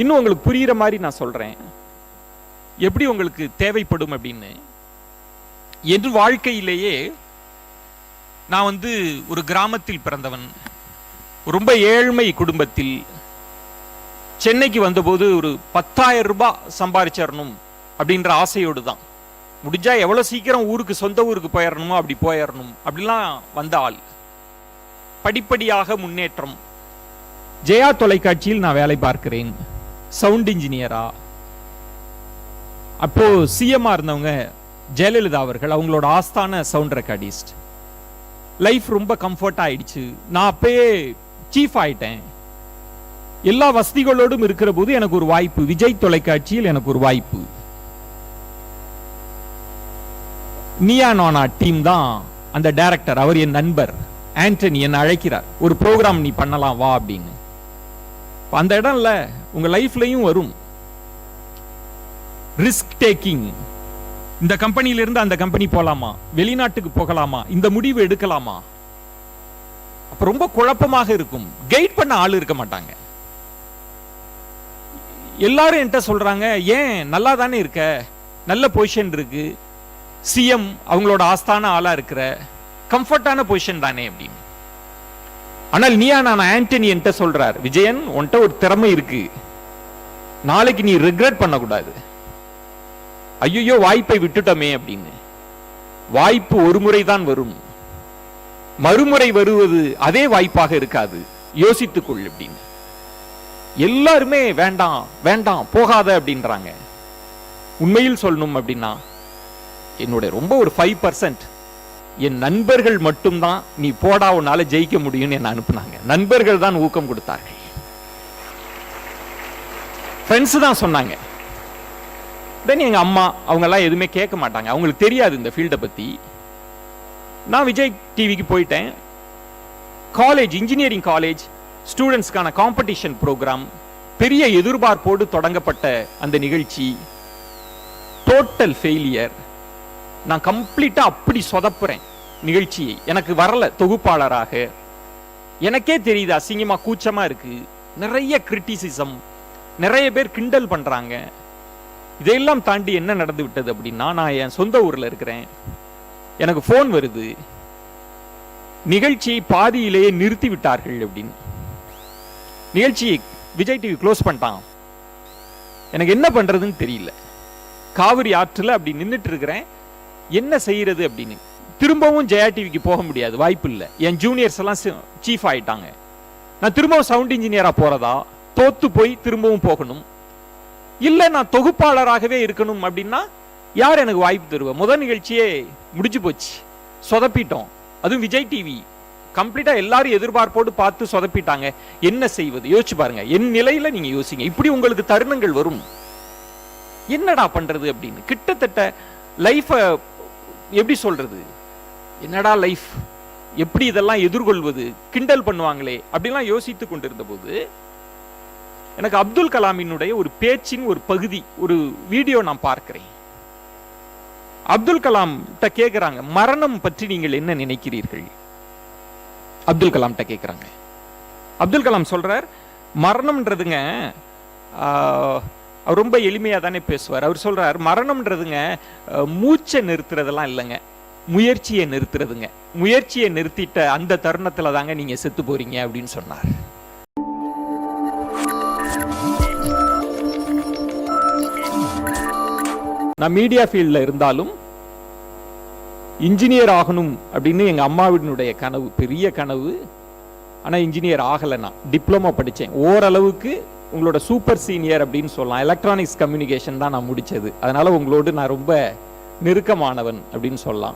இன்னும் உங்களுக்கு புரியுற மாதிரி நான் சொல்றேன். எப்படி உங்களுக்கு தேவைப்படும் அப்படின்னு? என் வாழ்க்கையிலேயே நான் வந்து ஒரு கிராமத்தில் பிறந்தவன். ரொம்ப ஏழ்மை குடும்பத்தில். சென்னைக்கு வந்தபோது ஒரு பத்தாயிரம் ரூபாய் சம்பாதிச்சிடணும் அப்படின்ற ஆசையோடு தான். முடிஞ்சா எவ்வளோ சீக்கிரம் ஊருக்கு சொந்த ஊருக்கு போயிடணுமோ அப்படி போயிடணும். அப்படிலாம் வந்த ஆள். படிப்படியாக முன்னேற்றம். ஜெயா தொலைக்காட்சியில் நான் வேலை பார்க்கிறேன். சவுண்ட் இன்ஜினியரா அப்போ சிஎம்மா இருந்தவங்க ஜெயலலிதா அவர்கள் அவங்களோட ஆஸ்தான சவுண்ட் ரெக்கார்டிஸ்ட் லைஃப் ரொம்ப கம்ஃபர்ட் ஆயிடுச்சு. நான் அப்பயே சீஃப் ஆயிட்டேன். எல்லா வசதிகளோடும் இருக்கிற போது எனக்கு ஒரு வாய்ப்பு. விஜய் தொலைக்காட்சியில் எனக்கு ஒரு வாய்ப்பு. நியா நானா டீம் தான் அந்த டைரக்டர் அவர் என் நண்பர். ஆண்டனி என்னை அழைக்கிறார். ஒரு ப்ரோக்ராம் நீ பண்ணலாம் வா அப்படின்னு. அந்த அந்த இடம்ல உங்க லைஃப்லயும் வரும். ரிஸ்க் டேக்கிங் இந்த கம்பெனியில இருந்து அந்த கம்பெனி போலாமா? வெளிநாட்டுக்கு போகலாமா? இந்த முடிவு எடுக்கலாமா? அப்போ ரொம்ப குழப்பமாக இருக்கும். கைட் பண்ண ஆள் இருக்க மாட்டாங்க. எல்லாரும் என்கிட்ட சொல்றாங்க ஏன்? நல்லா தானே இருக்க. நல்ல பொசிஷன் இருக்கு. சிஎம் அவங்களோட ஆஸ்தான ஆளா இருக்கிற. கம்ஃபர்டான பொசிஷன் தானே அப்படின்னு. ஆனால் நீயா நான் ஆண்டனி என்கிட்ட சொல்றார் விஜயன் உன்கிட்ட ஒரு திறமை இருக்கு. நாளைக்கு நீ ரிக்ரெட் பண்ணக்கூடாது. ஐயோ வாய்ப்பை விட்டுட்டோமே அப்படின்னு. வாய்ப்பு ஒரு முறை தான் வரும். மறுமுறை வருவது அதே வாய்ப்பாக இருக்காது. யோசித்துக்கொள் அப்படின்னு. எல்லாருமே வேண்டாம் வேண்டாம் போகாத அப்படின்றாங்க. உண்மையில் சொல்லணும் அப்படின்னா என்னுடைய ரொம்ப ஒரு ஃபைவ் பர்சன்ட் என் நண்பர்கள் மட்டும்தான் நீ போடா உன்னால ஜெயிக்க முடியும்னு என்ன அனுப்புனாங்க. நண்பர்கள் தான் ஊக்கம் கொடுத்தார்கள். ஃப்ரெண்ட்ஸு தான் சொன்னாங்க. தென் எங்கள் அம்மா அவங்கெல்லாம் எதுவுமே கேட்க மாட்டாங்க. அவங்களுக்கு தெரியாது இந்த ஃபீல்டை பற்றி நான் விஜய் டிவிக்கு போயிட்டேன். காலேஜ் இன்ஜினியரிங் காலேஜ் ஸ்டூடெண்ட்ஸ்க்கான காம்படிஷன் ப்ரோக்ராம் பெரிய எதிர்பார்ப்போடு தொடங்கப்பட்ட அந்த நிகழ்ச்சி. டோட்டல் ஃபெயிலியர் நான் கம்ப்ளீட்டாக அப்படி சொதப்புறேன் நிகழ்ச்சியை. எனக்கு வரல தொகுப்பாளராக. எனக்கே தெரியுது அசிங்கமாக கூச்சமாக இருக்குது நிறைய கிரிட்டிசிசம் நிறைய பேர் கிண்டல் பண்றாங்க. இதையெல்லாம் தாண்டி என்ன நடந்து விட்டது அப்படின்னா நான் என் சொந்த ஊர்ல இருக்கிறேன். எனக்கு ஃபோன் வருது. நிகழ்ச்சியை பாதியிலேயே நிறுத்தி விட்டார்கள் அப்படின்னு. நிகழ்ச்சியை விஜய் டிவி க்ளோஸ் பண்ணிட்டான். எனக்கு என்ன பண்றதுன்னு தெரியல. காவிரி ஆற்றுல அப்படி நின்னுட்டு இருக்கிறேன். என்ன செய்யறது அப்படின்னு. திரும்பவும் ஜெயா டிவிக்கு போக முடியாது வாய்ப்பு இல்லை. என் ஜூனியர்ஸ் எல்லாம் சீஃப் ஆயிட்டாங்க. நான் திரும்பவும் சவுண்ட் இன்ஜினியரா போறதா? தோத்து போய் திரும்பவும் போகணும். இல்லை நான் தொகுப்பாளராகவே இருக்கணும் அப்படின்னா யார் எனக்கு வாய்ப்பு தருவா? முதல் நிகழ்ச்சியே முடிஞ்சு போச்சு. சொதப்பிட்டோம். அதுவும் விஜய் டிவி கம்ப்ளீட்டா எல்லாரும் எதிர்பார்ப்போடு பார்த்து சொதப்பிட்டாங்க. என்ன செய்வது? யோசிச்சு பாருங்க. என் நிலையில நீங்க யோசிங்க. இப்படி உங்களுக்கு தருணங்கள் வரும். என்னடா பண்றது அப்படின்னு. கிட்டத்தட்ட லைஃப எப்படி சொல்றது? என்னடா லைஃப் எப்படி இதெல்லாம் எதிர்கொள்வது? கிண்டல் பண்ணுவாங்களே அப்படிலாம் யோசித்து கொண்டிருந்த போது எனக்கு அப்துல் கலாமினுடைய ஒரு பேச்சின் ஒரு பகுதி ஒரு வீடியோ நான் பார்க்கிறேன். அப்துல் கலாம் கேக்குறாங்க மரணம் பற்றி நீங்கள் என்ன நினைக்கிறீர்கள்? அப்துல் கலாம் கேக்குறாங்க. அப்துல் கலாம் சொல்றார் மரணம்ன்றதுங்க ஆஹ், அவர் ரொம்ப எளிமையா தானே பேசுவார். அவர் சொல்றார் மரணம்ன்றதுங்க மூச்சை நிறுத்துறதெல்லாம் இல்லைங்க. முயற்சியை நிறுத்துறதுங்க. முயற்சியை நிறுத்திட்ட அந்த தருணத்துல தாங்க நீங்க செத்து போறீங்க அப்படின்னு சொன்னார். நான் மீடியா ஃபீல்டில் இருந்தாலும் இன்ஜினியர் ஆகணும் அப்படின்னு எங்கள் அம்மாவினுடைய கனவு பெரிய கனவு. ஆனால் இன்ஜினியர் ஆகலை நான். டிப்ளமோ படித்தேன். ஓரளவுக்கு உங்களோட சூப்பர் சீனியர் அப்படின்னு சொல்லலாம். எலக்ட்ரானிக்ஸ் கம்யூனிகேஷன் தான் நான் முடிச்சது அதனால் உங்களோடு நான் ரொம்ப நெருக்கமானவன் அப்படின்னு சொல்லலாம்.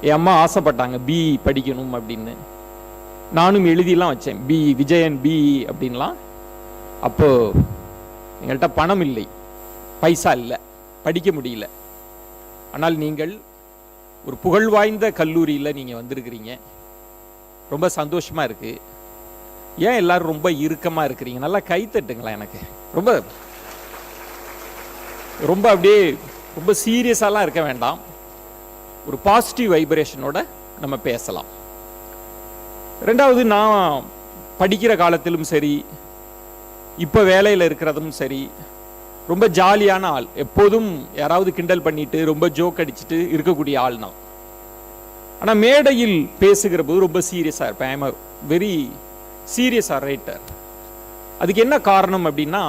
என் அம்மா ஆசைப்பட்டாங்க பிஇ படிக்கணும் அப்படின்னு. நானும் எழுதிலாம் வச்சேன். பி விஜயன் பிஇ அப்படின்லாம். அப்போது எங்கள்கிட்ட பணம் இல்லை. பைசா இல்லை. படிக்க முடியல. ஆனால் நீங்கள் ஒரு புகழ் வாய்ந்த கல்லூரியில் நீங்கள் வந்திருக்கிறீங்க. ரொம்ப சந்தோஷமாக இருக்குது ஏன் எல்லாரும் ரொம்ப இறுக்கமாக இருக்கிறீங்க? நல்லா கை தட்டுங்களேன் எனக்கு. ரொம்ப ரொம்ப அப்படியே ரொம்ப சீரியஸாலாம் இருக்க வேண்டாம். ஒரு பாசிட்டிவ் வைப்ரேஷனோட நம்ம பேசலாம். ரெண்டாவது நான் படிக்கிற காலத்திலும் சரி இப்போ வேலையில் இருக்கிறதும் சரி ரொம்ப ஜாலியான ஆள். எப்போதும் யாராவது கிண்டல் பண்ணிட்டு ரொம்ப ஜோக் அடிச்சுட்டு இருக்கக்கூடிய ஆள் தான் ஆனால் மேடையில் பேசுகிற போது ரொம்ப சீரியஸாக இருப்பேன். ஐம் வெரி சீரியஸாக ரைட்டர் அதுக்கு என்ன காரணம் அப்படின்னா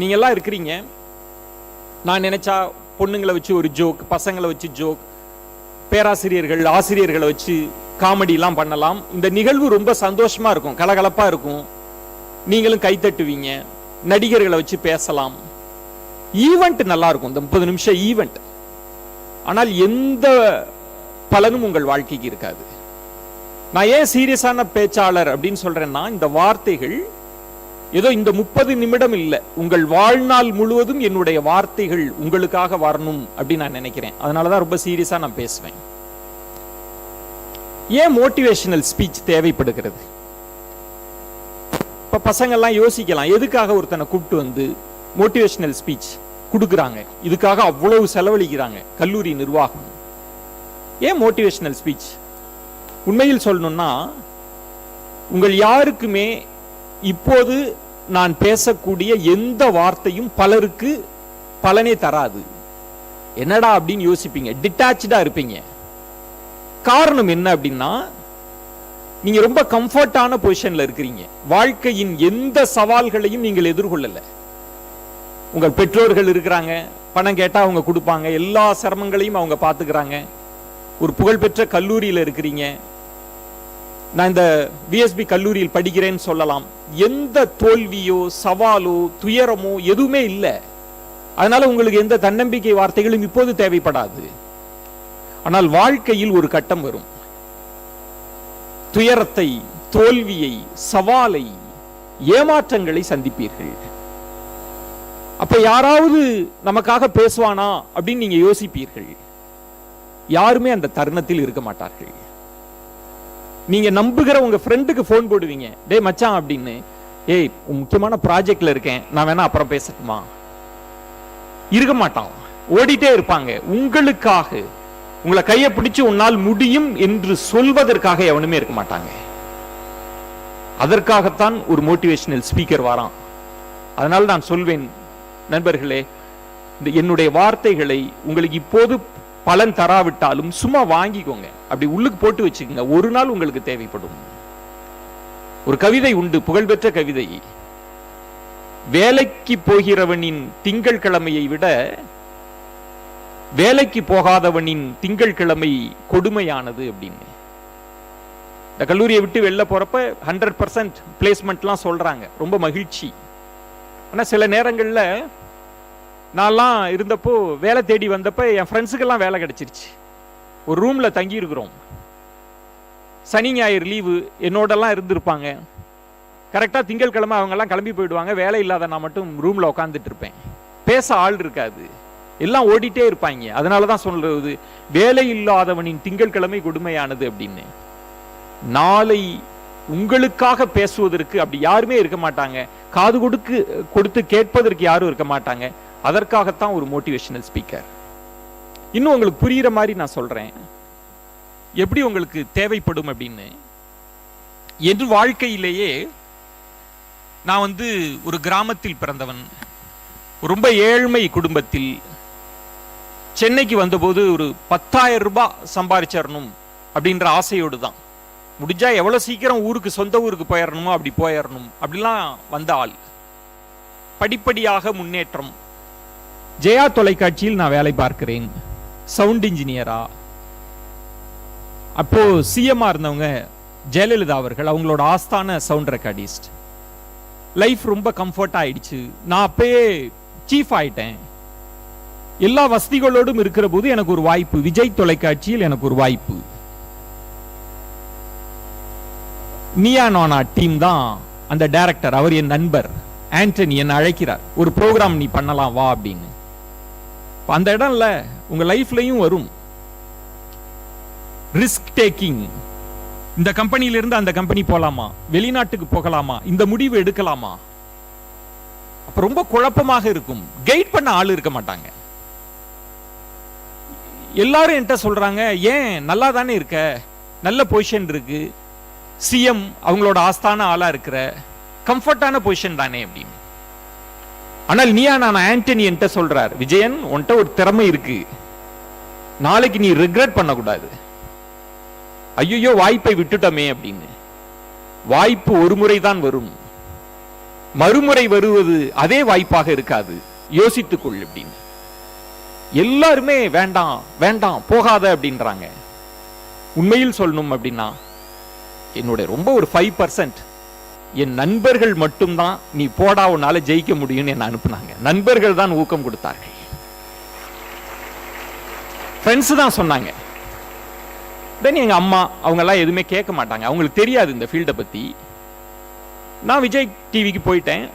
நீங்கள்லாம் இருக்கிறீங்க. நான் நினச்சா பொண்ணுங்களை வச்சு ஒரு ஜோக் பசங்களை வச்சு ஜோக் பேராசிரியர்கள் ஆசிரியர்களை வச்சு காமெடிலாம் பண்ணலாம். இந்த நிகழ்வு ரொம்ப சந்தோஷமாக இருக்கும். கலகலப்பாக இருக்கும். நீங்களும் கைத்தட்டுவீங்க நடிகர்களை வச்சு பேசலாம். ஈவெண்ட் நல்லா இருக்கும் இந்த முப்பது நிமிஷம் ஈவெண்ட் ஆனால் எந்த பலனும் உங்கள் வாழ்க்கைக்கு இருக்காது. நான் ஏன் சீரியஸான பேச்சாளர் அப்படின்னு சொல்றேன்னா இந்த வார்த்தைகள் ஏதோ இந்த முப்பது நிமிடம் இல்லை. உங்கள் வாழ்நாள் முழுவதும் என்னுடைய வார்த்தைகள் உங்களுக்காக வரணும் அப்படின்னு நான் நினைக்கிறேன். அதனாலதான் ரொம்ப சீரியஸா நான் பேசுவேன். ஏன் மோட்டிவேஷனல் ஸ்பீச் தேவைப்படுகிறது? அப்போ பசங்கள்லாம் யோசிக்கலாம் எதுக்காக ஒருத்தனை கூப்பிட்டு வந்து மோட்டிவேஷனல் ஸ்பீச் கொடுக்குறாங்க? இதுக்காக அவ்வளவு செலவழிக்கிறாங்க கல்லூரி நிர்வாகம். ஏன் மோட்டிவேஷனல் ஸ்பீச் உண்மையில் சொல்லணும்னா உங்கள் யாருக்குமே இப்போது நான் பேசக்கூடிய எந்த வார்த்தையும் பலருக்கு பலனே தராது. என்னடா அப்படின்னு யோசிப்பீங்க டிட்டாச்சா இருப்பீங்க. காரணம் என்ன அப்படின்னா நீங்க ரொம்ப கம்ஃபர்டான பொசிஷன்ல இருக்கிறீங்க. வாழ்க்கையின் எந்த சவால்களையும் நீங்கள் எதிர்கொள்ளல. உங்கள் பெற்றோர்கள் இருக்கிறாங்க பணம் கேட்டா அவங்க கொடுப்பாங்க எல்லா சிரமங்களையும் அவங்க பார்த்துக்கிறாங்க. ஒரு புகழ்பெற்ற கல்லூரியில் இருக்கிறீங்க. நான் இந்த விஎஸ்பி கல்லூரியில் படிக்கிறேன்னு சொல்லலாம். எந்த தோல்வியோ சவாலோ துயரமோ எதுவுமே இல்லை. அதனால உங்களுக்கு எந்த தன்னம்பிக்கை வார்த்தைகளும் இப்போது தேவைப்படாது. ஆனால் வாழ்க்கையில் ஒரு கட்டம் வரும். துயரத்தை தோல்வியை சவாலை ஏமாற்றங்களை சந்திப்பீர்கள். அப்ப யாராவது நமக்காக பேசுவானா அப்படின்னு நீங்க யோசிப்பீர்கள். யாருமே அந்த தருணத்தில் இருக்க மாட்டார்கள். நீங்க நம்புகிற உங்க ஃப்ரெண்டுக்கு ஃபோன் போடுவீங்க. டேய் மச்சான் அப்படின்னு. ஏய் உன் முக்கியமான ப்ராஜெக்ட்ல இருக்கேன். நான் வேணா அப்புறம் பேசட்டுமா? இருக்க மாட்டான். ஓடிட்டே இருப்பாங்க. உங்களுக்காக. உங்களை கையை பிடிச்சு உன்னால் முடியும் என்று சொல்வதற்காக எவனுமே இருக்க மாட்டாங்க. அதற்காகத்தான் ஒரு மோட்டிவேஷனல் ஸ்பீக்கர் வாரான். அதனால் நான் சொல்வேன் நண்பர்களே இந்த என்னுடைய வார்த்தைகளை உங்களுக்கு இப்போது பலன் தராவிட்டாலும் சும்மா வாங்கிக்கோங்க. அப்படி உள்ளுக்கு போட்டு வச்சுக்கோங்க. ஒரு நாள் உங்களுக்கு தேவைப்படும். ஒரு கவிதை உண்டு புகழ்பெற்ற கவிதை. வேலைக்கு போகிறவனின் திங்கள் கிழமையை விட வேலைக்கு போகாதவனின் திங்கள்கிழமை கொடுமையானது அப்படின்னு. இந்த கல்லூரியை விட்டு வெளில போறப்ப ஹண்ட்ரட் பர்சன்ட் பிளேஸ்மெண்ட்லாம் சொல்றாங்க. ரொம்ப மகிழ்ச்சி. ஆனால் சில நேரங்களில் நான்லாம் இருந்தப்போ வேலை தேடி வந்தப்போ என் ஃப்ரெண்ட்ஸுக்கெல்லாம் வேலை கிடச்சிருச்சு. ஒரு ரூமில் தங்கியிருக்கிறோம். சனி ஞாயிறு லீவு என்னோடலாம் இருந்திருப்பாங்க. கரெக்டாக திங்கட்கிழமை அவங்கெல்லாம் கிளம்பி போயிடுவாங்க. வேலை இல்லாத நான் மட்டும் ரூமில் உட்காந்துட்டு இருப்பேன். பேச ஆள் இருக்காது. எல்லாம் ஓடிட்டே இருப்பாங்க. அதனால தான் சொல்றது வேலை இல்லாதவனின் திங்கட்கிழமை கொடுமையானது அப்படின்னு. நாளை உங்களுக்காக பேசுவதற்கு அப்படி யாருமே இருக்க மாட்டாங்க. காது கொடுக்கு கொடுத்து கேட்பதற்கு யாரும் இருக்க மாட்டாங்க. அதற்காகத்தான் ஒரு மோட்டிவேஷனல் ஸ்பீக்கர் இன்னும் உங்களுக்கு புரியுற மாதிரி நான் சொல்றேன். எப்படி உங்களுக்கு தேவைப்படும் அப்படின்னு. என் வாழ்க்கையிலேயே நான் வந்து ஒரு கிராமத்தில் பிறந்தவன். ரொம்ப ஏழ்மை குடும்பத்தில் சென்னைக்கு வந்தபோது ஒரு பத்தாயிரம் ரூபாய் சம்பாதிச்சிடணும் அப்படின்ற ஆசையோடு தான் முடிஞ்சா எவ்வளோ சீக்கிரம் ஊருக்கு சொந்த ஊருக்கு போயிடணுமோ? அப்படி போயிடணும். அப்படிலாம் வந்த ஆள். படிப்படியாக முன்னேற்றம். ஜெயா தொலைக்காட்சியில் நான் வேலை பார்க்கிறேன். சவுண்ட் இன்ஜினியரா. அப்போ சிஎம்மா இருந்தவங்க ஜெயலலிதா அவர்கள் அவங்களோட ஆஸ்தான சவுண்ட் ரெக்கார்டிஸ்ட். லைஃப் ரொம்ப கம்ஃபர்ட் ஆயிடுச்சு. நான் அப்பயே சீஃப் ஆயிட்டேன். எல்லா வசதிகளோடும் இருக்கிற போது எனக்கு ஒரு வாய்ப்பு. விஜய் தொலைக்காட்சியில் எனக்கு ஒரு வாய்ப்பு. நியா நானா டீம் தான் அந்த டைரக்டர் அவர் என் நண்பர். ஆண்டனி என்னை அழைக்கிறார். ஒரு ப்ரோக்ராம் நீ பண்ணலாம் வா அப்படின்னு. அந்த இடம் இல்லை உங்க லைஃப்லயும் வரும். ரிஸ்க் டேக்கிங் இந்த கம்பெனியில இருந்து அந்த கம்பெனி போகலாமா வெளிநாட்டுக்கு போகலாமா? இந்த முடிவு எடுக்கலாமா? அப்ப ரொம்ப குழப்பமாக இருக்கும். கைட் பண்ண ஆள் இருக்க மாட்டாங்க. எல்லாரும் என்கிட்ட சொல்கிறாங்க ஏன் நல்லா தானே இருக்க? நல்ல பொசிஷன் இருக்கு. சிஎம் அவங்களோட ஆஸ்தான ஆளாக இருக்கிற. கம்ஃபர்டான பொசிஷன் தானே அப்படின்னு. ஆனால் நீயா நான் ஆண்டனி என்கிட்ட சொல்கிறார் விஜயன் உன்கிட்ட ஒரு திறமை இருக்கு. நாளைக்கு நீ ரிக்ரெட் பண்ணக்கூடாது. ஐயோ வாய்ப்பை விட்டுட்டோமே அப்படின்னு. வாய்ப்பு ஒரு முறை தான் வரும். மறுமுறை வருவது அதே வாய்ப்பாக இருக்காது. யோசித்துக்கொள் அப்படின்னு. எல்லாருமே வேண்டாம் வேண்டாம் போகாத அப்படின்றாங்க. உண்மையில் சொல்லணும் அப்படின்னா என்னுடைய ரொம்ப ஒரு ஃபைவ் பர்சன்ட் என் நண்பர்கள் மட்டும்தான் நீ போடா உன்னால ஜெயிக்க முடியும்னு என்ன அனுப்புனாங்க. நண்பர்கள் தான் ஊக்கம் கொடுத்தார்கள். ஃப்ரெண்ட்ஸ் தான் சொன்னாங்க. தென் எங்க அம்மா அவங்க எல்லாம் எதுவுமே கேட்க மாட்டாங்க. அவங்களுக்கு தெரியாது இந்த ஃபீல்டை பத்தி. நான் விஜய் டிவிக்கு போயிட்டேன்.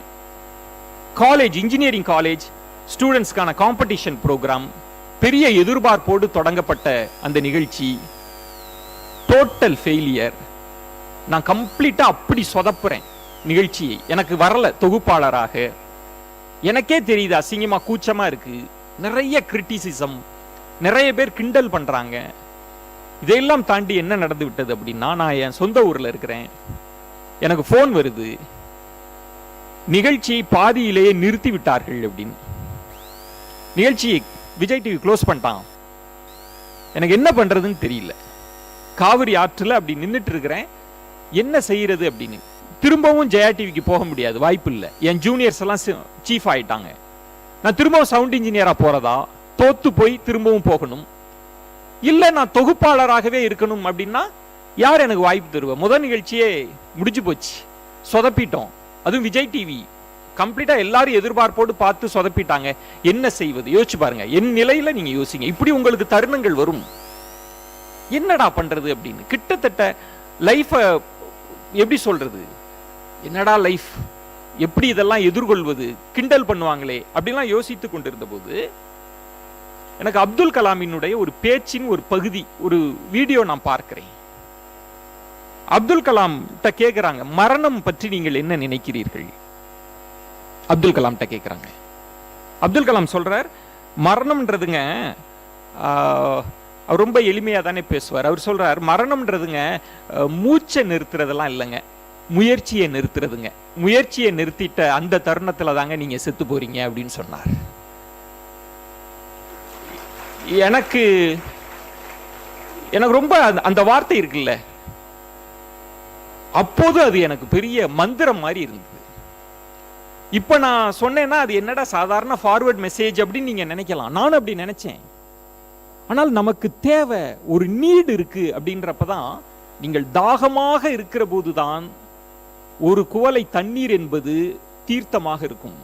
காலேஜ் இன்ஜினியரிங் காலேஜ் ஸ்டூடெண்ட்ஸ்க்கான காம்படிஷன் ப்ரோக்ராம் பெரிய எதிர்பார்ப்போடு தொடங்கப்பட்ட அந்த நிகழ்ச்சி. டோட்டல் ஃபெயிலியர் நான் கம்ப்ளீட்டா அப்படி சொதப்புறேன் நிகழ்ச்சியை. எனக்கு வரல தொகுப்பாளராக. எனக்கே தெரியுது அசிங்கமா கூச்சமா இருக்கு. நிறைய கிரிட்டிசிசம் நிறைய பேர் கிண்டல் பண்றாங்க. இதையெல்லாம் தாண்டி என்ன நடந்து விட்டது அப்படின்னா நான் என் சொந்த ஊர்ல இருக்கிறேன். எனக்கு ஃபோன் வருது. நிகழ்ச்சியை பாதியிலேயே நிறுத்தி விட்டார்கள் அப்படின்னு. நிகழ்ச்சியை விஜய் டிவி க்ளோஸ் பண்ணிட்டான். எனக்கு என்ன பண்ணுறதுன்னு தெரியல. காவிரி ஆற்றில் அப்படி நின்றுட்டு இருக்கிறேன். என்ன செய்கிறது அப்படின்னு. திரும்பவும் ஜெயா டிவிக்கு போக முடியாது வாய்ப்பு இல்லை. என் ஜூனியர்ஸ் எல்லாம் சீஃப் ஆயிட்டாங்க. நான் திரும்பவும் சவுண்ட் இன்ஜினியராக போகிறதா தோத்து போய் திரும்பவும் போகணும். இல்லை நான் தொகுப்பாளராகவே இருக்கணும் அப்படின்னா யார் எனக்கு வாய்ப்பு தருவா? முதல் நிகழ்ச்சியே முடிஞ்சு போச்சு. சொதப்பிட்டோம். அதுவும் விஜய் டிவி கம்ப்ளீட்டா எல்லாரும் எதிர்பார்ப்போடு பார்த்து சொதப்பிட்டாங்க. என்ன செய்வது? யோசிச்சு பாருங்க. என் நிலையில நீங்க யோசிங்க. இப்படி உங்களுக்கு தருணங்கள் வரும். என்னடா பண்றது அப்படின்னு. கிட்டத்தட்ட லைஃப எப்படி சொல்றது? என்னடா லைஃப் எப்படி இதெல்லாம் எதிர்கொள்வது? கிண்டல் பண்ணுவாங்களே? அப்படிலாம் யோசித்து கொண்டிருந்த போது எனக்கு அப்துல் கலாமினுடைய ஒரு பேச்சின் ஒரு பகுதி ஒரு வீடியோ நான் பார்க்கிறேன். அப்துல் கலாம் கேக்குறாங்க மரணம் பற்றி நீங்கள் என்ன நினைக்கிறீர்கள்? அப்துல் கலாம் கேட்குறாங்க அப்துல் கலாம் சொல்றார் மரணம்ன்றதுங்க அவர் ரொம்ப எளிமையாக தானே பேசுவார். அவர் சொல்றார் மரணம்ன்றதுங்க மூச்சை நிறுத்துறதெல்லாம் இல்லைங்க. முயற்சியை நிறுத்துறதுங்க. முயற்சியை நிறுத்திட்ட அந்த தருணத்தில் தாங்க நீங்க செத்து போறீங்க அப்படின்னு சொன்னார். எனக்கு எனக்கு ரொம்ப அந்த- அந்த வார்த்தை இருக்குல்ல அப்போது அது எனக்கு பெரிய மந்திரம் மாதிரி இருந்தது. இப்போ நான் சொன்னேன்னா அது என்னடா சாதாரண ஃபார்வர்ட் மெசேஜ் அப்படின்னு நீங்கள் நினைக்கலாம். நானும் அப்படி நினைச்சேன். ஆனால் நமக்கு தேவை ஒரு நீடு இருக்கு அப்படின்றப்பதான் நீங்கள் தாகமாக இருக்கிற போதுதான் ஒரு குவலை தண்ணீர் என்பது தீர்த்தமாக இருக்கும்.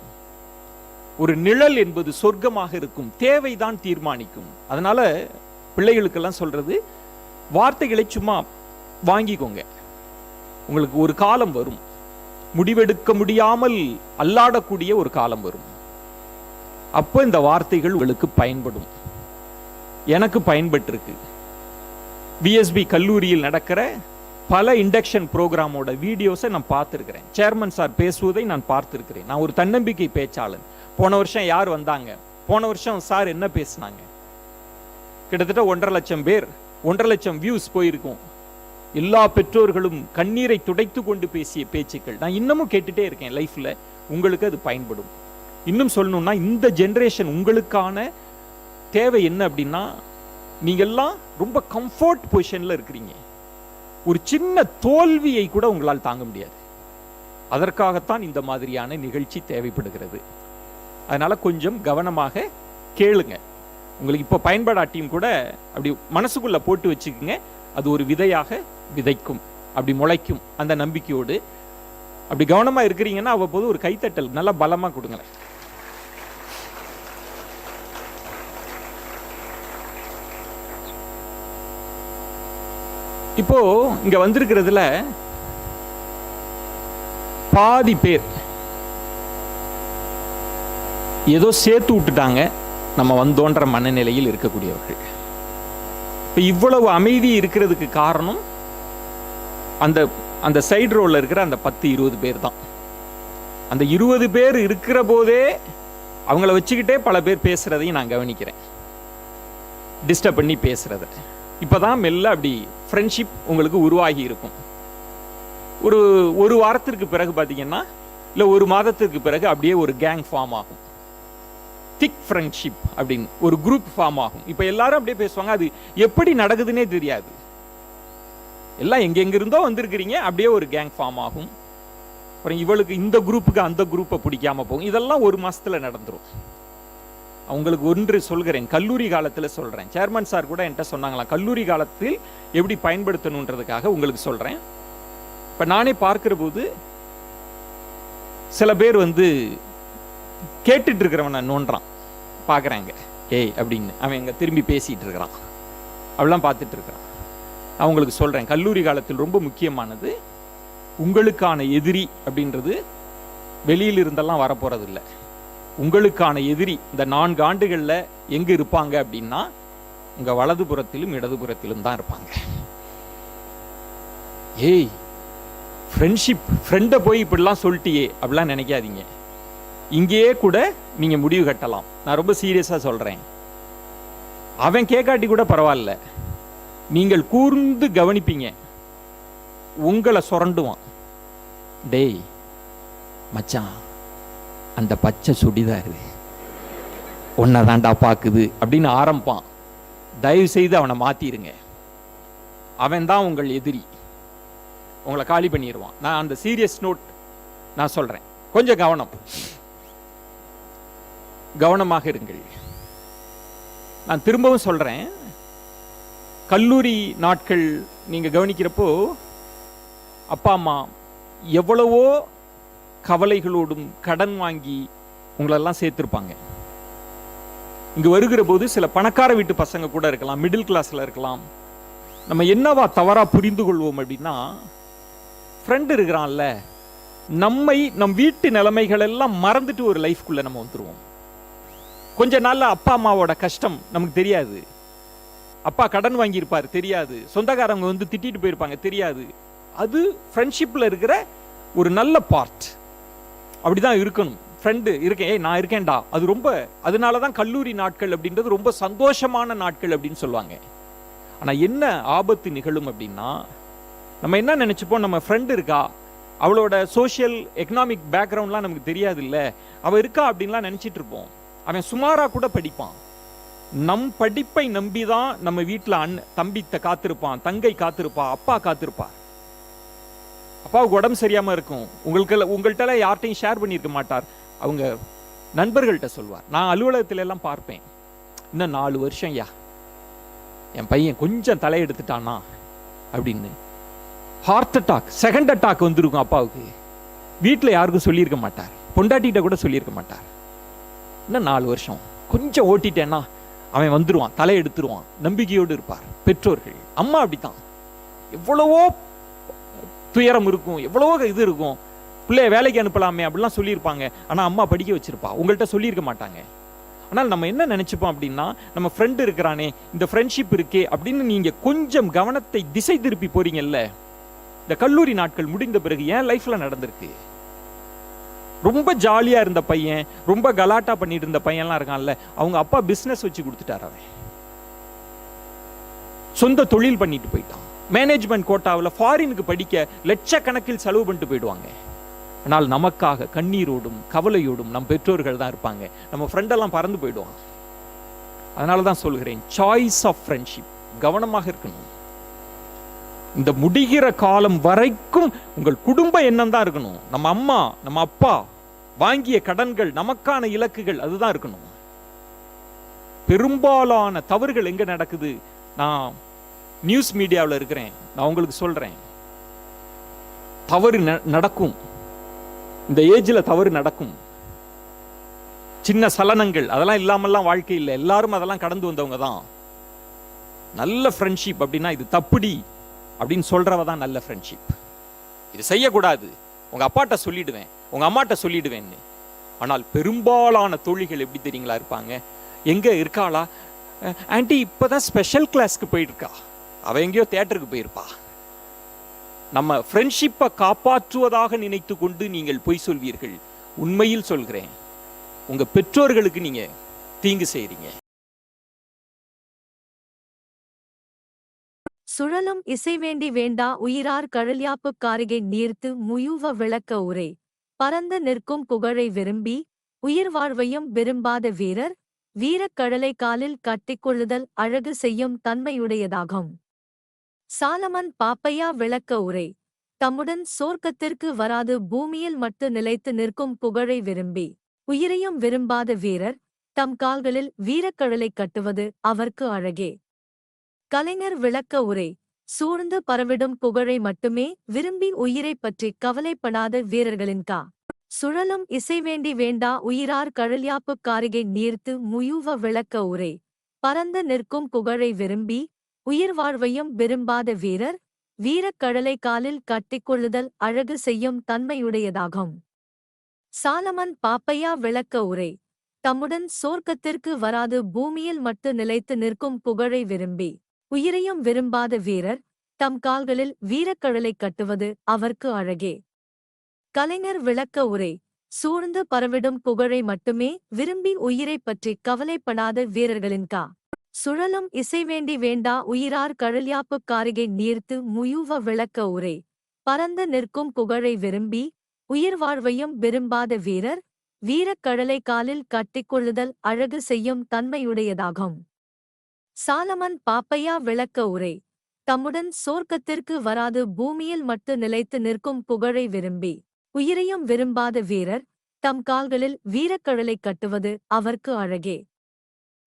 ஒரு நிழல் என்பது சொர்க்கமாக இருக்கும். தேவைதான் தீர்மானிக்கும். அதனால பிள்ளைகளுக்கெல்லாம் சொல்றது வார்த்தைகளை சும்மா வாங்கிக்கோங்க. உங்களுக்கு ஒரு காலம் வரும். முடிவெடுக்க முடியாமல் அல்லாடக்கூடிய ஒரு காலம் வரும். அப்போ இந்த வார்த்தைகள் உங்களுக்கு பயன்படும். எனக்கு பயன்பட்டிருக்கு. பிஎஸ்பி கல்லூரியில் நடக்கிற பல இண்டக்ஷன் ப்ரோக்ராமோட வீடியோஸை நான் பார்த்துருக்கிறேன். சேர்மன் சார் பேசுவதை நான் பார்த்துருக்கிறேன். நான் ஒரு தன்னம்பிக்கை பேச்சாளன். போன வருஷம் யார் வந்தாங்க? போன வருஷம் சார் என்ன பேசினாங்க? கிட்டத்தட்ட ஒன்றரை லட்சம் பேர் ஒன்றரை லட்சம் வியூஸ் போயிருக்கும். எல்லா பெற்றோர்களும் கண்ணீரை துடைத்து கொண்டு பேசிய பேச்சுக்கள். நான் இன்னமும் கேட்டுட்டே இருக்கேன் லைஃப்ல உங்களுக்கு அது பயன்படும். இன்னும் சொல்லணும்னா இந்த ஜென்ரேஷன் உங்களுக்கான தேவை என்ன அப்படின்னா நீங்கள்லாம் ரொம்ப கம்ஃபர்ட் பொசிஷன்ல இருக்கிறீங்க. ஒரு சின்ன தோல்வியை கூட உங்களால் தாங்க முடியாது. அதற்காகத்தான் இந்த மாதிரியான நிகழ்ச்சி தேவைப்படுகிறது. அதனால கொஞ்சம் கவனமாக கேளுங்க. உங்களுக்கு இப்போ பயன்படாட்டியும் கூட அப்படி மனசுக்குள்ளே போட்டு வச்சுக்கோங்க. அது ஒரு விதையாக விதைக்கும் அப்படி முளைக்கும் அந்த நம்பிக்கையோடு அப்படி கவனமா இருக்கிறீங்கன்னா அவ்வப்போது ஒரு கைத்தட்டல் நல்லா பலமா கொடுங்களேன். இப்போ இங்க வந்திருக்கிறதுல பாதி பேர் ஏதோ சேர்த்து விட்டுட்டாங்க நம்ம வந்தோன்ற மனநிலையில் இருக்கக்கூடியவர்கள். இப்போ இவ்வளவு அமைதி இருக்கிறதுக்கு காரணம் அந்த அந்த சைடு ரோல்ல இருக்கிற அந்த பத்து இருபது பேர் தான். அந்த இருபது பேர் இருக்கிற போதே அவங்கள வச்சுக்கிட்டே பல பேர் பேசுறதையும் நான் கவனிக்கிறேன். டிஸ்டர்ப் பண்ணி பேசுறத. இப்பதான் மெல்ல அப்படி ஃப்ரெண்ட்ஷிப் உங்களுக்கு உருவாகி இருக்கும். ஒரு ஒரு வாரத்திற்கு பிறகு பார்த்தீங்கன்னா இல்லை ஒரு மாதத்திற்கு பிறகு அப்படியே ஒரு கேங் ஃபார்ம் ஆகும். திக் ஃப்ரெண்ட்ஷிப் அப்படின்னு ஒரு குரூப் ஃபார்ம் ஆகும். இப்போ எல்லாரும் அப்படியே பேசுவாங்க அது எப்படி நடக்குதுன்னே தெரியாது. எல்லாம் எங்கெங்கிருந்தோ வந்திருக்கிறீங்க அப்படியே ஒரு கேங் ஃபார்ம் ஆகும். அப்புறம் இவளுக்கு இந்த குரூப்புக்கு அந்த குரூப்பை பிடிக்காமல் போகும். இதெல்லாம் ஒரு மாதத்தில் நடந்துடும் அவங்களுக்கு ஒன்று சொல்கிறேன் கல்லூரி காலத்தில் சொல்கிறேன் சேர்மன் சார் கூட என்கிட்ட சொன்னாங்களாம் கல்லூரி காலத்தில் எப்படி பயன்படுத்தணுன்றதுக்காக உங்களுக்கு சொல்கிறேன் இப்போ நானே பார்க்குற போது சில பேர் வந்து கேட்டுட்டு இருக்கிறவனை நோண்டுறான். பார்க்குறாங்க ஏய் அப்படின்னு. அவன் எங்கே திரும்பி பேசிகிட்டு இருக்கிறான். அப்படிலாம் பார்த்துட்டு இருக்கிறான். அவங்களுக்கு சொல்கிறேன் கல்லூரி காலத்தில் ரொம்ப முக்கியமானது உங்களுக்கான எதிரி அப்படின்றது வெளியில் இருந்தெல்லாம் வரப்போகிறது இல்லை உங்களுக்கான எதிரி இந்த நான்கு ஆண்டுகளில் எங்கே இருப்பாங்க அப்படின்னா உங்கள் வலதுபுறத்திலும் இடதுபுறத்திலும் தான் இருப்பாங்க. ஏய் ஃப்ரெண்ட்ஷிப் ஃப்ரெண்டை போய் இப்படிலாம் சொல்லிட்டியே அப்படிலாம் நினைக்காதீங்க. இங்கேயே கூட நீங்கள் முடிவு கட்டலாம். நான் ரொம்ப சீரியஸாக சொல்கிறேன் அவன் கேட்காட்டி கூட பரவாயில்ல. நீங்கள் கூர்ந்து கவனிப்பீங்க. உங்களை சுரண்டுவான். டேய் மச்சான் அந்த பச்சை சுடிதாரு உன்னை தாண்டா பார்க்குது அப்படின்னு ஆரம்பிப்பான். தயவு செய்து அவனை மாத்திருங்க. அவன் தான் உங்கள் எதிரி. உங்களை காலி பண்ணிடுவான் நான் அந்த சீரியஸ் நோட் நான் சொல்கிறேன் கொஞ்சம் கவனம். கவனமாக இருங்கள். நான் திரும்பவும் சொல்கிறேன் கல்லூரி நாட்கள் நீங்கள் கவனிக்கிறப்போ அப்பா அம்மா எவ்வளவோ கவலைகளோடும் கடன் வாங்கி உங்களெல்லாம் சேர்த்துருப்பாங்க. இங்கே வருகிற போது சில பணக்கார வீட்டு பசங்க கூட இருக்கலாம் மிடில் கிளாஸில் இருக்கலாம். நம்ம என்னவா தவறாக புரிந்து கொள்வோம் அப்படின்னா ஃப்ரெண்ட் இருக்கிறான்ல நம்மை நம் வீட்டு நிலைமைகள் எல்லாம் மறந்துட்டு ஒரு லைஃப்குள்ளே நம்ம வந்துடுவோம் கொஞ்ச நாளில் அப்பா அம்மாவோட கஷ்டம் நமக்கு தெரியாது. அப்பா கடன் வாங்கியிருப்பார் தெரியாது. சொந்தக்காரங்க வந்து திட்டிட்டு போயிருப்பாங்க தெரியாது. அது ஃப்ரெண்ட்ஷிப்பில் இருக்கிற ஒரு நல்ல பார்ட் அப்படி தான் இருக்கணும். ஃப்ரெண்டு இருக்கேன் ஏய் நான் இருக்கேன்டா. அது ரொம்ப அதனால தான் கல்லூரி நாட்கள் அப்படின்றது ரொம்ப சந்தோஷமான நாட்கள் அப்படின்னு சொல்லுவாங்க. ஆனால் என்ன ஆபத்து நிகழும் அப்படின்னா நம்ம என்ன நினச்சிப்போம்? நம்ம ஃப்ரெண்டு இருக்கா? அவளோட சோஷியல் எக்கனாமிக் பேக்ரவுண்ட்லாம் நமக்கு தெரியாது இல்லை அவள் இருக்கா அப்படின்லாம் நினச்சிட்டு இருப்போம். அவன் சுமாராக கூட படிப்பான். நம் படிப்பை நம்பிதான் நம்ம வீட்டில் அண்ணன் தம்பித்த காத்திருப்பான் தங்கை காத்திருப்பா அப்பா காத்திருப்பா. அப்பாவுக்கு உடம்பு சரியாம இருக்கும். உங்களுக்கு உங்கள்கிட்ட யார்ட்டையும் ஷேர் பண்ணியிருக்க மாட்டார். அவங்க நண்பர்கள்ட்ட சொல்வார். நான் அலுவலகத்துல எல்லாம் பார்ப்பேன். இன்னும் நாலு வருஷம் யா என் பையன் கொஞ்சம் தலையெடுத்துட்டானா அப்படின்னு. ஹார்ட் அட்டாக் செகண்ட் அட்டாக் வந்திருக்கும் அப்பாவுக்கு. வீட்டில் யாருக்கும் சொல்லியிருக்க மாட்டார். பொண்டாட்டிகிட்ட கூட சொல்லியிருக்க மாட்டார். இன்னும் நாலு வருஷம். கொஞ்சம் ஓட்டிட்டேன்னா அவன் வந்துருவான் தலை எடுத்துருவான் நம்பிக்கையோடு இருப்பார். பெற்றோர்கள் அம்மா அப்படித்தான். எவ்வளவோ துயரம் இருக்கும் எவ்வளவோ இது இருக்கும். பிள்ளைய வேலைக்கு அனுப்பலாமே அப்படிலாம் சொல்லியிருப்பாங்க. ஆனால் அம்மா படிக்க வச்சிருப்பா. உங்கள்கிட்ட சொல்லியிருக்க மாட்டாங்க. ஆனால் நம்ம என்ன நினச்சிப்போம் அப்படின்னா நம்ம ஃப்ரெண்டு இருக்கிறானே இந்த ஃப்ரெண்ட்ஷிப் இருக்கே அப்படின்னு நீங்கள் கொஞ்சம் கவனத்தை திசை திருப்பி போறீங்கல்ல. இந்த கல்லூரி நாட்கள் முடிந்த பிறகு ஏன் லைஃப்ல நடந்திருக்கு. ரொம்ப ஜாலியாக இருந்த பையன் ரொம்ப கலாட்டா பண்ணிட்டு இருந்த பையன்லாம் இருக்கான்ல அவங்க அப்பா பிஸ்னஸ் வச்சு கொடுத்துட்டாரு அவன். சொந்த தொழில் பண்ணிட்டு போயிட்டான். மேனேஜ்மெண்ட் கோட்டாவில் ஃபாரினுக்கு படிக்க லட்சக்கணக்கில் செலவு பண்ணிட்டு போயிடுவாங்க. ஆனால் நமக்காக கண்ணீரோடும் கவலையோடும் நம் பெற்றோர்கள் தான் இருப்பாங்க. நம்ம ஃப்ரெண்டெல்லாம் பறந்து போயிடுவான் அதனால தான் சொல்கிறேன் சாய்ஸ் ஆஃப் ஃப்ரெண்ட்ஷிப் கவனமாக இருக்கணும். இந்த முடிகிற காலம் வரைக்கும் உங்கள் குடும்ப எண்ணம் தான் இருக்கணும். நம்ம அம்மா நம்ம அப்பா வாங்கிய கடன்கள் நமக்கான இலக்குகள் அதுதான் இருக்கணும். பெரும்பாலான தவறுகள் எங்க நடக்குது? நான் நியூஸ் மீடியாவில் இருக்கிறேன். நான் உங்களுக்கு சொல்றேன். தவறு ந- நடக்கும். இந்த ஏஜில் தவறு நடக்கும். சின்ன சலனங்கள் அதெல்லாம் இல்லாமல்லாம் வாழ்க்கை இல்லை. எல்லாரும் அதெல்லாம் கடந்து வந்தவங்க தான் நல்ல ஃப்ரெண்ட்ஷிப் அப்படின்னா இது தப்புடி. அப்படின்னு சொல்றவ தான் நல்ல ஃப்ரெண்ட்ஷிப் இது செய்யக்கூடாது. உங்க அப்பாட்ட சொல்லிடுவேன். உங்க அம்மாட்ட சொல்லிடுவேன்னு. ஆனால் பெரும்பாலான தோழிகள் எப்படி தெரியுங்களா இருப்பாங்க? எங்க இருக்காளா? அஹ், ஆன்ட்டி இப்பதான் ஸ்பெஷல் கிளாஸ்க்கு போயிருக்கா அவ எங்கேயோ தேட்டருக்கு போயிருப்பா. நம்ம ஃப்ரெண்ட்ஷிப்பை காப்பாற்றுவதாக நினைத்து கொண்டு நீங்கள் பொய் சொல்வீர்கள். உண்மையில் சொல்கிறேன். உங்க பெற்றோர்களுக்கு நீங்க தீங்கு செய்றீங்க. சுழலும் இசைவேண்டி வேண்டா உயிரார் கழல்யாப்புக் காரிகை நீர்த்து முயுவ விளக்க உரை. பரந்து நிற்கும் புகழை விரும்பி உயிர் வாழ்வையும் விரும்பாத வீரர் வீரக்கடலை காலில் கட்டிக்கொள்ளுதல் அழகு செய்யும் தன்மையுடையதாகும். சாலமன் பாப்பையா விளக்க உரை. தம்முடன் சோர்க்கத்திற்கு வராது பூமியில் மட்டு நிலைத்து நிற்கும் புகழை விரும்பி உயிரையும் விரும்பாத வீரர் தம் கால்களில் வீரக்கடலை கட்டுவது அவர்க்கு அழகே. கலைஞர் விளக்க உரை சூழ்ந்து பரவிடும் புகழை மட்டுமே விரும்பி உயிரைப் பற்றி கவலைப்படாத வீரர்களின் கா. சுழலும் இசை வேண்டி வேண்டா உயிரார் கழல்யாப்புக் காரிகை நீர்த்து முயுவ விளக்க உரை பறந்து நிற்கும் புகழை விரும்பி உயிர் வாழ்வையும் விரும்பாத வீரர் வீரக்கடலை காலில் கட்டிக்கொள்ளுதல் அழகு செய்யும் தன்மையுடையதாகும். சாலமன் பாப்பையா விளக்க உரை தம்முடன் சோர்க்கத்திற்கு வராது பூமியில் மட்டு நிலைத்து நிற்கும் புகழை விரும்பி உயிரையும் விரும்பாத வீரர் தம் கால்களில் வீரக்கழலை கட்டுவது அவர்க்கு அழகே. கலைஞர் விளக்க உரை சூழ்ந்து பரவிடும் புகழை மட்டுமே விரும்பி உயிரைப் பற்றி கவலைப்படாத வீரர்களின் கா. சுழலும் இசை வேண்டி வேண்டா உயிரார் கழல்யாப்புக் காரிகை நீர்த்து முயுவ விளக்க உரை பரந்து நிற்கும் புகழை விரும்பி உயிர் வாழ்வையும் விரும்பாத வீரர் வீரக்கழலை காலில் கட்டிக்கொள்ளுதல் அழகு செய்யும் தன்மையுடையதாகும். சாலமன் பாப்பையா விளக்க உரை. தம்முடன் சோர்க்கத்திற்கு வராது பூமியில் மட்டு நிலைத்து நிற்கும் புகழை விரும்பி. உயிரையும் விரும்பாத வீரர் தம் கால்களில் வீரக்கழலை கட்டுவது அவர்க்கு அழகே.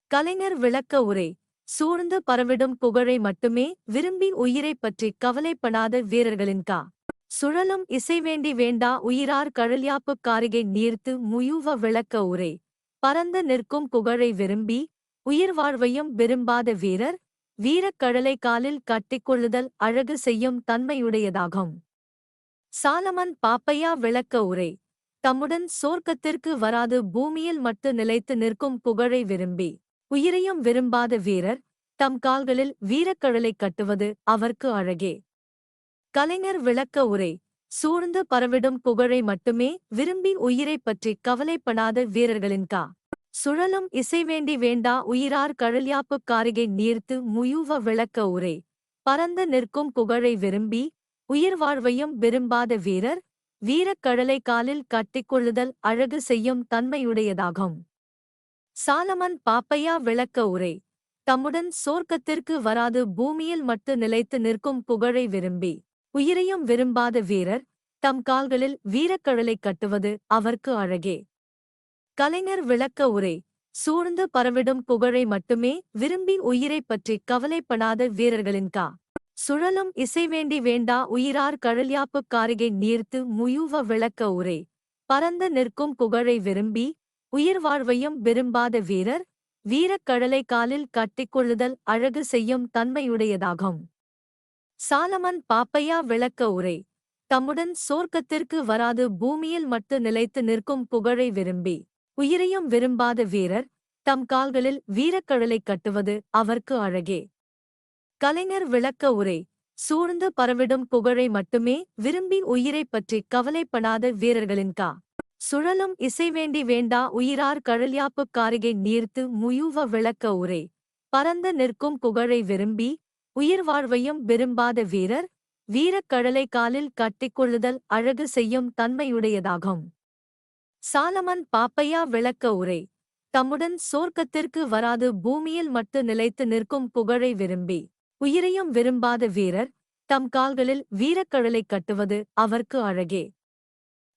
கலைஞர் விளக்க உரை. சூழ்ந்து பரவிடும் புகழை மட்டுமே விரும்பி உயிரைப் பற்றி கவலைப்படாத வீரர்களின் கா. சுழலும் இசை வேண்டி வேண்டா உயிரார் கழல்யாப்புக் காரிகை நீர்த்து முயுவ விளக்க உரை. பரந்து நிற்கும் புகழை விரும்பி உயிர் வாழ்வையும் விரும்பாத வீரர் வீரக்கடலை காலில் கட்டிக்கொள்ளுதல் அழகு செய்யும் தன்மையுடையதாகும். சாலமன் பாப்பையா விளக்க உரை. தம்முடன் சோர்க்கத்திற்கு வராது பூமியில் மட்டு நிலைத்து நிற்கும் புகழை விரும்பி உயிரையும் விரும்பாத வீரர் தம் கால்களில் வீரக்கழலை கட்டுவது அவர்க்கு அழகே. கலைஞர் விளக்க உரை. சூழ்ந்து பரவிடும் புகழை மட்டுமே விரும்பி உயிரைப் பற்றி கவலைப்படாத வீரர்களின் கா. சுழலும் இசைவேண்டி வேண்டா உயிரார் கழல்யாப்புக் காரிகை நீர்த்து முயூவ விளக்க உரை. பறந்து நிற்கும் புகழை விரும்பி உயிர் வாழ்வையும் விரும்பாத வீரர் வீரக் கடலை காலில் கட்டிக்கொள்ளுதல் அழகு செய்யும் தன்மையுடையதாகும். சாலமன் பாப்பையா விளக்க உரை. தம்முடன் சோர்க்கத்திற்கு வராது பூமியில் மட்டு நிலைத்து நிற்கும் புகழை விரும்பி உயிரையும் விரும்பாத வீரர் தம் கால்களில் வீரக்கழலை கட்டுவது அவர்க்கு அழகே. கலைஞர் விளக்க உரை சூழ்ந்து பரவிடும் புகழை மட்டுமே விரும்பி உயிரைப் பற்றி கவலைப்படாத வீரர்களின் கா. சுழலும் இசை வேண்டி வேண்டா உயிரார் கழல்யாப்பு காரிகை நீர்த்து முயூவ விளக்க உரை பரந்து நிற்கும் புகழை விரும்பி உயிர் வாழ்வையும் விரும்பாத வீரர் வீரக்கடலை காலில் கட்டிக்கொள்ளுதல் அழகு செய்யும் தன்மையுடையதாகும். சாலமன் பாப்பையா விளக்க உரை தம்முடன் சோர்க்கத்திற்கு வராது பூமியில் மட்டு நிலைத்து நிற்கும் புகழை விரும்பி உயிரையும் விரும்பாத வீரர் தம் கால்களில் வீரக்கழலை கட்டுவது அவர்க்கு அழகே. கலைஞர் விளக்க உரை சூழ்ந்து பரவிடும் புகழை மட்டுமே விரும்பி உயிரைப் பற்றி கவலைப்படாத வீரர்களின் கா. சுழலும் இசை வேண்டி வேண்டா உயிரார் கழல்யாப்புக் காரிகை நீர்த்து முயூவ விளக்க உரை பரந்து நிற்கும் புகழை விரும்பி உயிர் வாழ்வையும் விரும்பாத வீரர் வீரக்கடலை காலில் கட்டிக்கொள்ளுதல் அழகு செய்யும் தன்மையுடையதாகும். சாலமன் பாப்பையா விளக்க உரை. தம்முடன் சோர்க்கத்திற்கு வராது பூமியில் மட்டு நிலைத்து நிற்கும் புகழை விரும்பி. உயிரையும் விரும்பாத வீரர் தம் கால்களில் வீரக்கழலை கட்டுவது அவர்க்கு அழகே.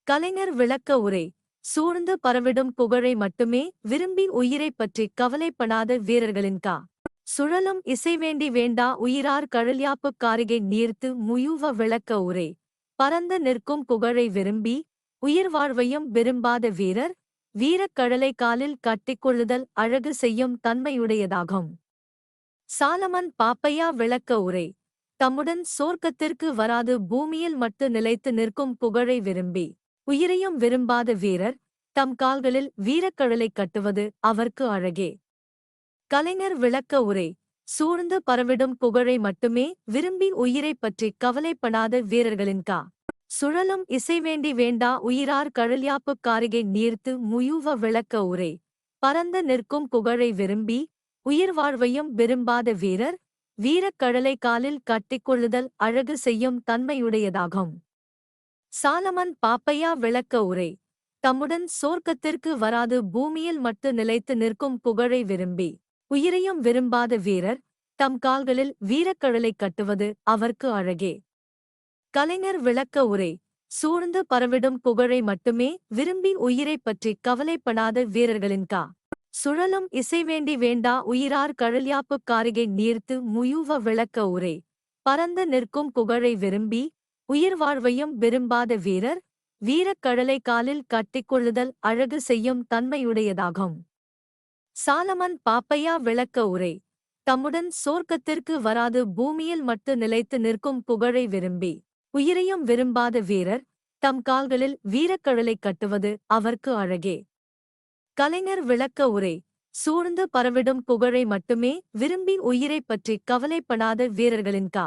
கலைஞர் விளக்க உரை. சூழ்ந்து பரவிடும் புகழை மட்டுமே விரும்பி உயிரைப் பற்றி கவலைப்படாத வீரர்களின் கா. சுழலும் இசை வேண்டி வேண்டா உயிரார் கழல்யாப்புக் காரிகை நீர்த்து முயுவ விளக்க உரை. பரந்து நிற்கும் புகழை விரும்பி உயிர் வாழ்வையும் விரும்பாத வீரர் வீரக்கடலை காலில் கட்டிக்கொள்ளுதல் அழகு செய்யும் தன்மையுடையதாகும். சாலமன் பாப்பையா விளக்க உரை. தம்முடன் சோர்க்கத்திற்கு வராது பூமியில் மட்டு நிலைத்து நிற்கும் புகழை விரும்பி உயிரையும் விரும்பாத வீரர் தம் கால்களில் வீரக்கடலை கட்டுவது அவர்க்கு அழகே. கலைஞர் விளக்க உரை. சூழ்ந்து பரவிடும் புகழை மட்டுமே விரும்பி உயிரைப் பற்றி கவலைப்படாத வீரர்களின் கா. சுழலும் இசைவேண்டி வேண்டா உயிரார் கழல்யாப்புக் காரிகை நீர்த்து முயூவ விளக்க உரை. பரந்து நிற்கும் புகழை விரும்பி உயிர் வாழ்வையும் விரும்பாத வீரர் வீரக்கடலை காலில் கட்டிக்கொள்ளுதல் அழகு செய்யும் தன்மையுடையதாகும். சாலமன் பாப்பையா விளக்க உரை. தம்முடன் சோர்க்கத்திற்கு வராது பூமியில் மட்டு நிலைத்து நிற்கும் புகழை விரும்பி உயிரையும் விரும்பாத வீரர் தம் கால்களில் வீரக்கழலை கட்டுவது அவர்க்கு அழகே. கலைஞர் விளக்க உரை. சூழ்ந்து பரவிடும் புகழை மட்டுமே விரும்பி உயிரைப் பற்றி கவலைப்படாத வீரர்களின் கா. சுழலும் இசை வேண்டி வேண்டா உயிரார் கழல்யாப்புக் காரிகை நீர்த்து முயூவ விளக்க உரை. பறந்து நிற்கும் புகழை விரும்பி உயிர் வாழ்வையும் விரும்பாத வீரர் வீரக்கடலை காலில் கட்டிக்கொள்ளுதல் அழகு செய்யும் தன்மையுடையதாகும். சாலமன் பாப்பையா விளக்க உரை. தம்முடன் சோர்க்கத்திற்கு வராது பூமியில் மட்டு நிலைத்து நிற்கும் புகழை விரும்பி உயிரையும் விரும்பாத வீரர் தம் கால்களில் வீரக்கழலை கட்டுவது அவர்க்கு அழகே. கலைஞர் விளக்க உரை சூழ்ந்து பரவிடும் புகழை மட்டுமே விரும்பி உயிரைப் பற்றி கவலைப்படாத வீரர்களின் கா.